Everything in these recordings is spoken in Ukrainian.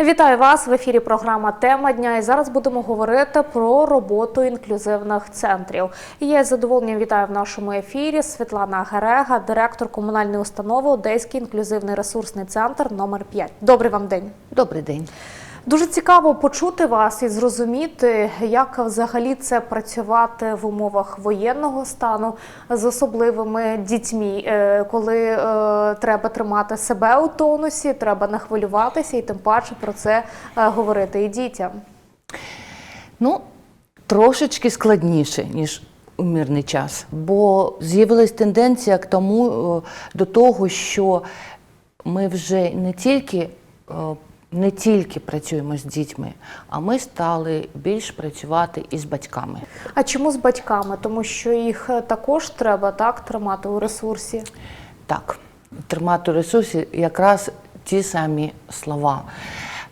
Вітаю вас в ефірі. Програма Тема дня. І зараз будемо говорити про роботу інклюзивних центрів. Я з задоволенням вітаю в нашому ефірі Світлана Герега, директор комунальної установи Одеський інклюзивний ресурсний центр номер 5 Добрий вам день. Добрий день. Дуже цікаво почути вас і зрозуміти, як взагалі це працювати в умовах воєнного стану з особливими дітьми, е, коли е, треба тримати себе у тонусі, треба не хвилюватися і тим паче про це е, говорити і дітям. Ну, трошечки складніше, ніж у мирний час, бо з'явилась тенденція к тому, до того, що ми вже не тільки, не тільки працюємо з дітьми, а ми стали більш працювати із батьками. А чому з батьками? Тому що їх е, також треба так тримати у ресурсі. Так, тримати в ресурсі якраз ті самі слова.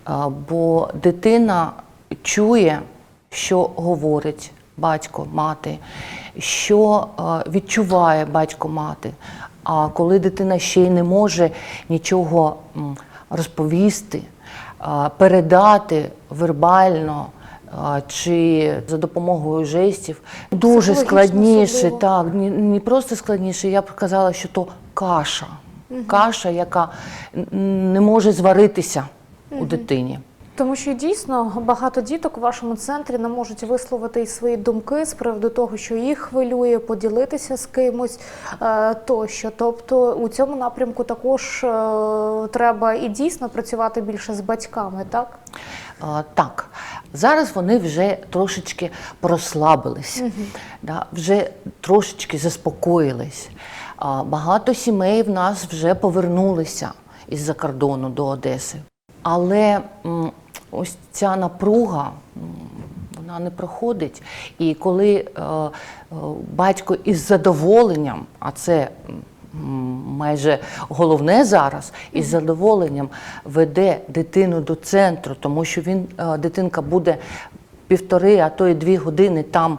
Е, Бо дитина чує, що говорить батько, мати, що е, відчуває батько, мати. А коли дитина ще й не може нічого розповісти, передати вербально. Чи за допомогою жестів дуже складніше, так, не, просто складніше, я б казала, що то каша. Каша, яка не може зваритися у дитині. Тому що дійсно багато діток у вашому центрі не можуть висловити і свої думки з приводу того, що їх хвилює, поділитися з кимось е, тощо. Тобто у цьому напрямку також е, треба і дійсно працювати більше з батьками, так? Так, зараз вони вже трошечки прослабились, да, вже трошечки заспокоїлись. Багато сімей в нас вже повернулися із-за кордону до Одеси. Але ось ця напруга. Вона не проходить. І коли е, е, батько із задоволенням, а це майже головне зараз, із задоволенням веде дитину до центру, тому що він, е, дитинка буде півтори, а то й дві години там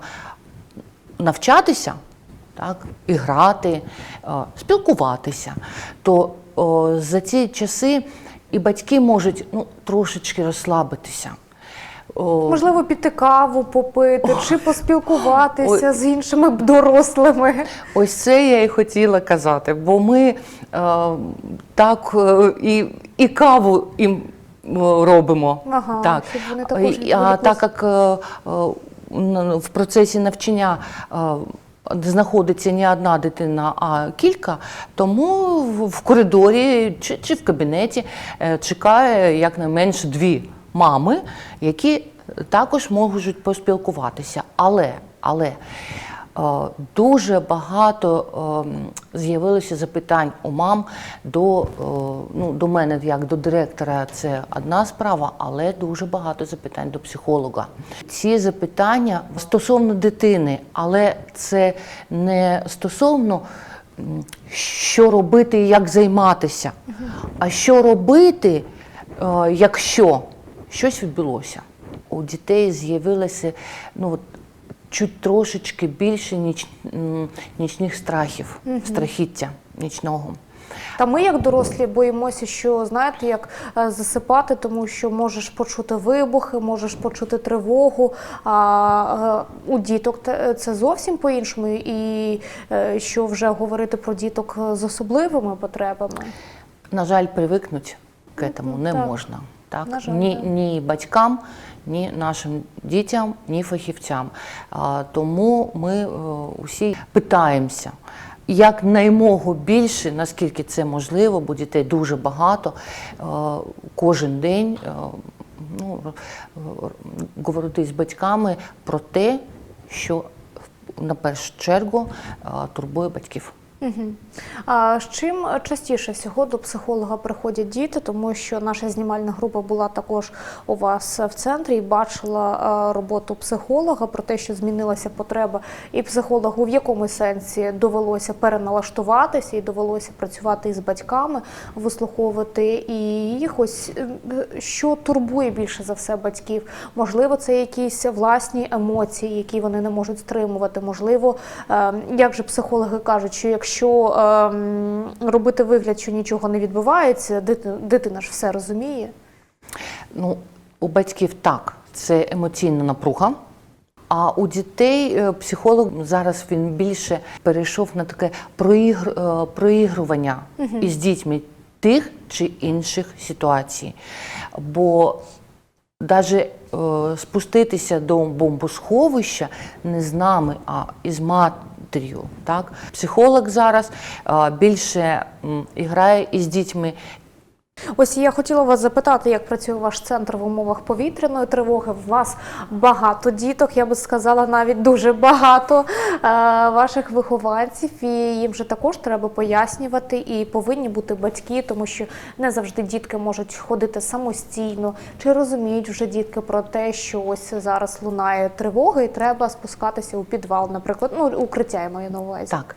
навчатися, так, і грати, спілкуватися, то о, за ці часи і батьки можуть ну, трошечки розслабитися. О, Можливо, піти каву попити чи поспілкуватися Ой. з іншими дорослими. Ось це я і хотіла казати, бо ми е, так е, і, і каву їм е, робимо. Ага, так. щоб вони також а відволіклись. так як е, е, в процесі навчання е, знаходиться не одна дитина, а кілька, тому в, коридорі чи, чи в кабінеті е, чекає якнайменше дві мами, які також можуть поспілкуватися. Але, але Дуже багато е, з'явилося запитань у мам до, е, ну, до мене, як до директора, це одна справа, але дуже багато запитань до психолога. Ці запитання стосовно дитини, але це не стосовно що робити і як займатися, а що робити, е, якщо щось відбулося. У дітей з'явилося ну, чуть трошечки більше ніч, нічних страхів, страхіття нічного. Та ми, як дорослі, боїмося, що знаєте, як е, засипати, тому що можеш почути вибухи, можеш почути тривогу. А е, у діток це зовсім по-іншому. І е, що вже говорити про діток з особливими потребами. На жаль, привикнути к этому не так. можна. Так? Жаль, ні, ні батькам, ні нашим дітям, ні фахівцям. Тому ми е, усі питаємося. Як наймогу більше, наскільки це можливо, бо дітей дуже багато, е, кожен день е, ну, говорити з батьками про те, що на першу чергу турбує батьків. А з чим частіше всього до психолога приходять діти, тому що наша знімальна група була також у вас в центрі і бачила роботу психолога про те, що змінилася потреба, і психологу в якому сенсі довелося переналаштуватися і довелося працювати із батьками, вислуховувати і їх ось е, що турбує більше за все батьків. Можливо, це якісь власні емоції, які вони не можуть стримувати. Можливо, е, як же психологи кажуть, що якщо ем, робити вигляд, що нічого не відбувається, дитина, дитина ж все розуміє. Ну, у батьків так, це емоційна напруга. А у дітей е, психолог зараз він більше перейшов на таке проігр, е, проігрування із дітьми тих чи інших ситуацій. Бо навіть е, спуститися до бомбосховища не з нами, а із матір'ю. Так? Психолог зараз більше грає із дітьми Ось я хотіла вас запитати, як працює ваш центр в умовах повітряної тривоги. У вас багато діток, я би сказала, навіть дуже багато е, ваших вихованців, і їм же також треба пояснювати, і повинні бути батьки, тому що не завжди дітки можуть ходити самостійно. Чи розуміють вже дітки про те, що ось зараз лунає тривога, і треба спускатися у підвал, наприклад, ну укриття я маю на увазі. Так.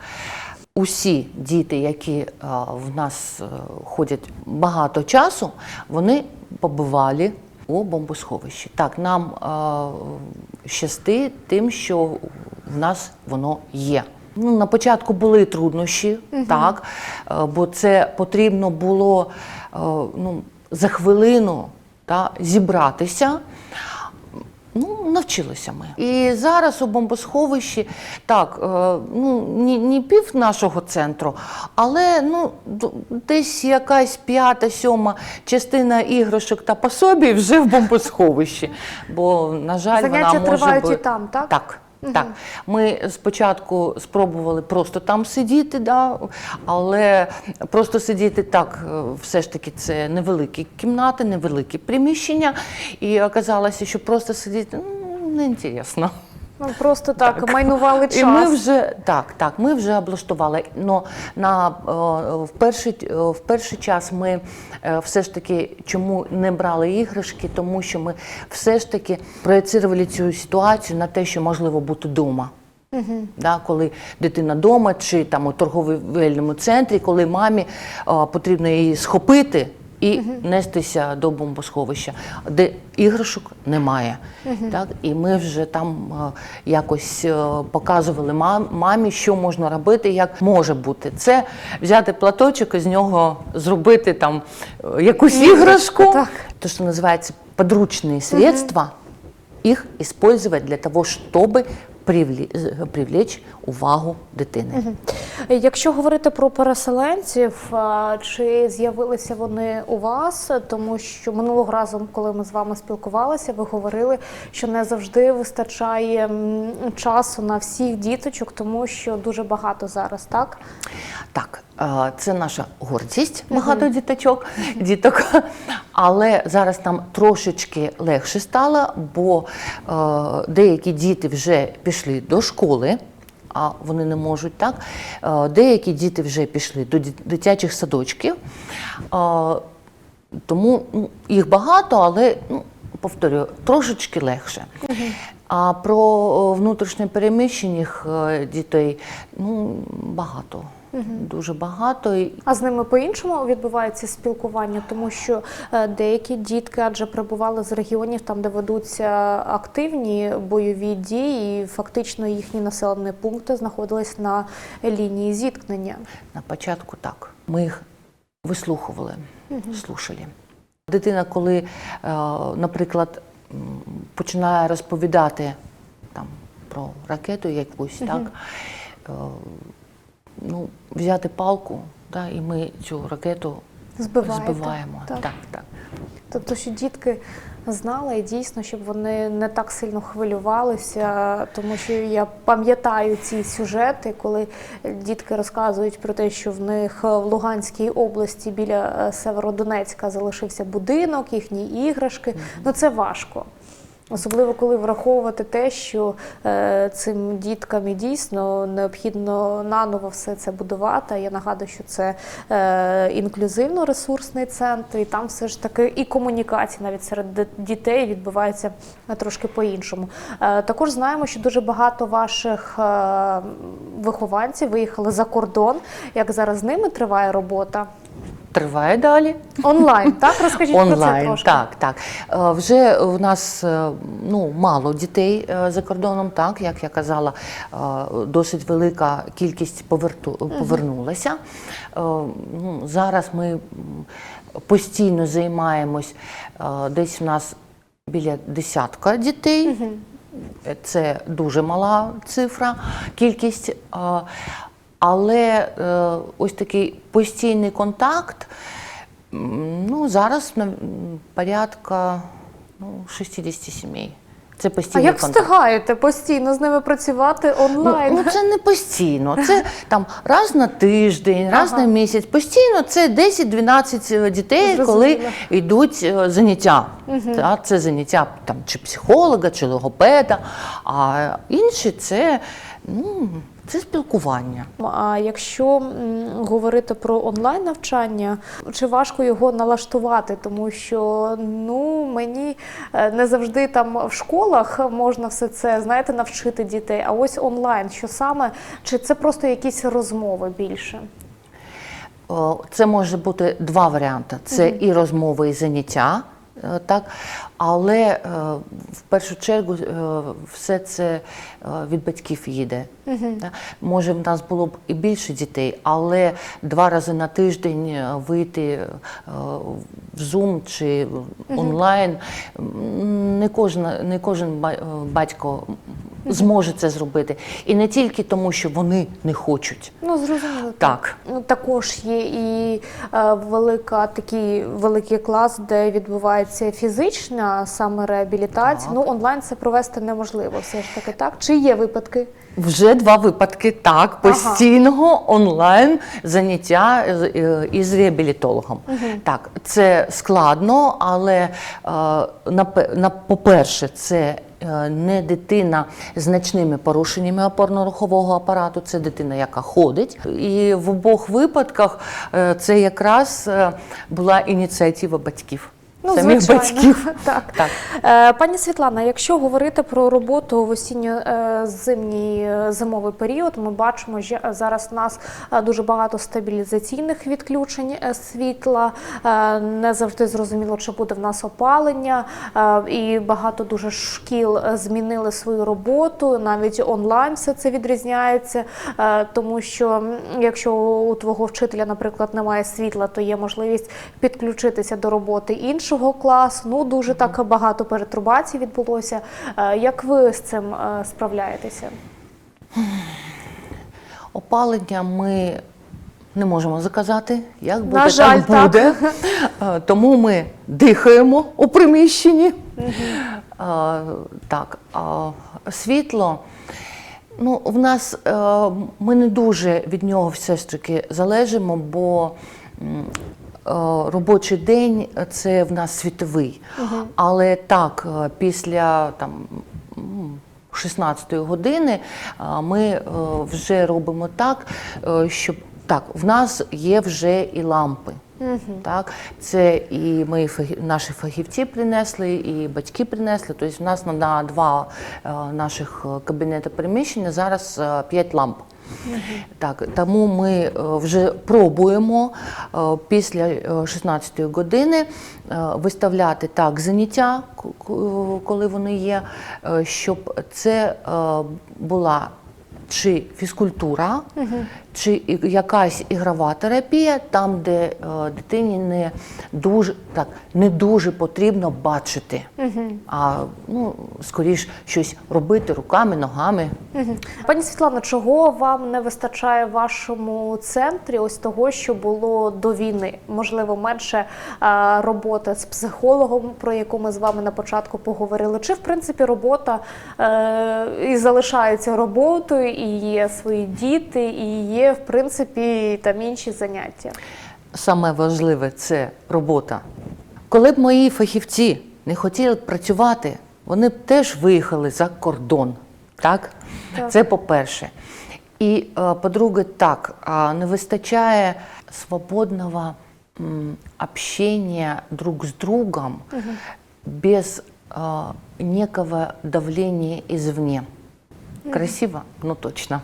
Усі діти, які е, в нас е, ходять багато часу, вони побували у бомбосховищі. Так, нам е, щастить тим, що в нас воно є. Ну, на початку були труднощі, так, е, бо це потрібно було ну, за хвилину та, зібратися. Ну, навчилися ми. І зараз у бомбосховищі так, е, ну ні, ні пів нашого центру, але ну десь якась п'ята, сьома частина іграшок та пособій вже в бомбосховищі. Бо, на жаль, Заняття вона може тривають бути... і там, так? Так. Так, ми спочатку спробували просто там сидіти, да, але просто сидіти так, е, все ж таки, це невеликі кімнати, невеликі приміщення. І оказалося, що просто сидіти ну, неінтересно. Ну, просто так, майнували час. І ми вже так, так, ми вже облаштували. Но на е, в перший е, в перший час ми е, все ж таки чому не брали іграшки, тому що ми все ж таки проєцирували цю ситуацію на те, що можливо бути вдома. Да, коли дитина вдома чи там у торговельному центрі, коли мамі е, потрібно її схопити і нестися до бомбосховища, де іграшок немає. Так? І ми вже там е, якось е, показували мам- мамі, що можна робити, як може бути. Це взяти платочок і з нього зробити там е, якусь Іграшку, то, що називається подручні средства, їх использовать для того, щоб привлечь увагу дитини. Якщо говорити про переселенців, чи з'явилися вони у вас? Тому що минулого разу, коли ми з вами спілкувалися, ви говорили, що не завжди вистачає часу на всіх діточок, тому що дуже багато зараз, так? Так, це наша гордість, багато діточок, діток. Але зараз нам трошечки легше стало, бо е, деякі діти вже пішли до школи. А вони не можуть так. Е, Деякі діти вже пішли до дитячих садочків, Е, тому ну, їх багато, але ну, повторюю, трошечки легше. А про внутрішньо переміщених дітей ну, багато. Дуже багато. А з ними по-іншому відбувається спілкування, тому що е, деякі дітки, адже прибували з регіонів, там де ведуться активні бойові дії, і фактично їхні населені пункти знаходились на лінії зіткнення. На початку так. Ми їх вислухували, слушали. Дитина, коли, е, наприклад, починає розповідати там, про ракету якусь, так, е, ну, взяти палку, да, і ми цю ракету Збиваєте. збиваємо. Так. Так, так. Тобто, що дітки знали і дійсно, щоб вони не так сильно хвилювалися, тому що я пам'ятаю ці сюжети, коли дітки розказують про те, що в них в Луганській області біля е, Северодонецька залишився будинок, їхні іграшки. Ну це важко. Особливо коли враховувати те, що е, цим діткам і дійсно необхідно наново все це будувати. Я нагадую, що це е, інклюзивно-ресурсний центр, і там все ж таки і комунікація навіть серед дітей відбувається е, трошки по-іншому. Е, також знаємо, що дуже багато ваших е, вихованців виїхали за кордон. Як зараз з ними триває робота? Триває далі. Онлайн, так? Розкажіть про це трошки. так, так. Е, Вже у нас е, ну, мало дітей е, за кордоном, так, як я казала, досить велика кількість поверту, повернулася. Ну, зараз ми постійно займаємось. Десь у нас біля десятка дітей. Це дуже мала цифра, кількість. Е, Але е, ось такий постійний контакт. Ну, зараз на порядка ну, 60 сімей. Це А як контакт. встигаєте постійно з ними працювати онлайн? Ну, ну це не постійно. Це там раз на тиждень, раз Ага. на місяць. Постійно це 10-12 дітей, коли йдуть е, заняття. Та, це заняття там, чи психолога, чи логопеда. А інші це, ну, це спілкування. А якщо говорити про онлайн навчання, чи важко його налаштувати, тому що ну мені е, не завжди там в школах можна все це знаєте навчити дітей. А ось онлайн, що саме, чи це просто якісь розмови більше? Це може бути два варіанти: це і розмови, і заняття. е, Так, але е, в першу чергу е, все це е, від батьків їде. Так. Може, в нас було б і більше дітей, але два рази на тиждень вийти в Zoom чи онлайн не кожен, не кожен ба- батько зможе це зробити. І не тільки тому, що вони не хочуть. Ну зрозуміло. Так. Ну, також є і е, велика такий великий клас, де відбувається фізична саме реабілітація. Ну онлайн це провести неможливо. Все ж таки так. Чи є випадки? Вже два випадки так постійного онлайн заняття е, із реабілітологом. Так, це складно, але е, на по-перше, це е, не дитина з значними порушеннями опорно-рухового апарату, це дитина, яка ходить. І в обох випадках це якраз була ініціатива батьків. Самих Ну, звичайно. батьків. Так. Так. Е, Пані Світлана, якщо говорити про роботу в осінньо-зимній е, зимовий період, ми бачимо, що зараз у нас е, дуже багато стабілізаційних відключень е, світла. е, Не завжди зрозуміло, чи буде в нас опалення, е, і багато дуже шкіл е, змінили свою роботу. Навіть онлайн все це відрізняється, е, тому що якщо у твого вчителя, наприклад, немає світла, то є можливість підключитися до роботи іншого класу. Ну дуже так багато перетрубацій відбулося. Е, Як ви з цим е, справляєтеся? Опалення ми не можемо заказати. Як буде, На жаль, так буде. Е, Тому ми дихаємо у приміщенні. Так, а світло. Ну, в нас ми не дуже від нього все ж таки залежимо, бо робочий день це в нас світовий. Але так, е, після там. м, 16 години ми е, вже робимо так, е, щоб так, в нас є вже і лампи. Так, це і ми наші фахівці принесли, і батьки принесли. Тобто, в нас на, два е, наших е, кабінети приміщення зараз е, п'ять ламп. Так, тому ми вже пробуємо після е, 16 години виставляти так заняття, коли вони є, щоб це була чи фізкультура, чи якась ігрова терапія, там, де е, дитині не дуже так не дуже потрібно бачити, а ну скоріш щось робити руками, ногами. Мгм. Пані Світлано, чого вам не вистачає в вашому центрі? Ось того, що було до війни? Можливо, менше е, роботи з психологом, про яку ми з вами на початку поговорили. Чи в принципі робота е, і залишається роботою, і є свої діти, і є в принципі там інші заняття? Саме важливе це робота. Коли б мої фахівці не хотіли б працювати, вони б теж виїхали за кордон. Так? Так. Це по-перше. І е, по-друге, так, не вистачає свободного м, общения друг с другом без э, некого давления извне. Красиво, ну точно.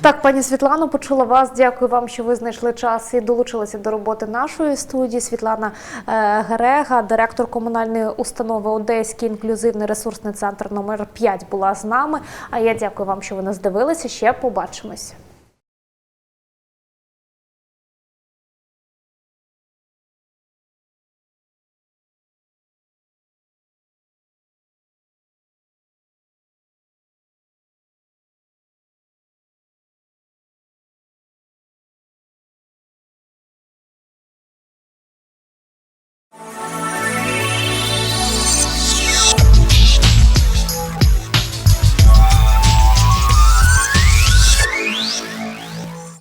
Так, пані Світлано, почула вас. Дякую вам, що ви знайшли час і долучилися до роботи нашої студії. Світлана Грега, Герега, директор комунальної установи Одеський інклюзивний ресурсний центр номер 5 була з нами. А я дякую вам, що ви нас дивилися. Ще побачимось.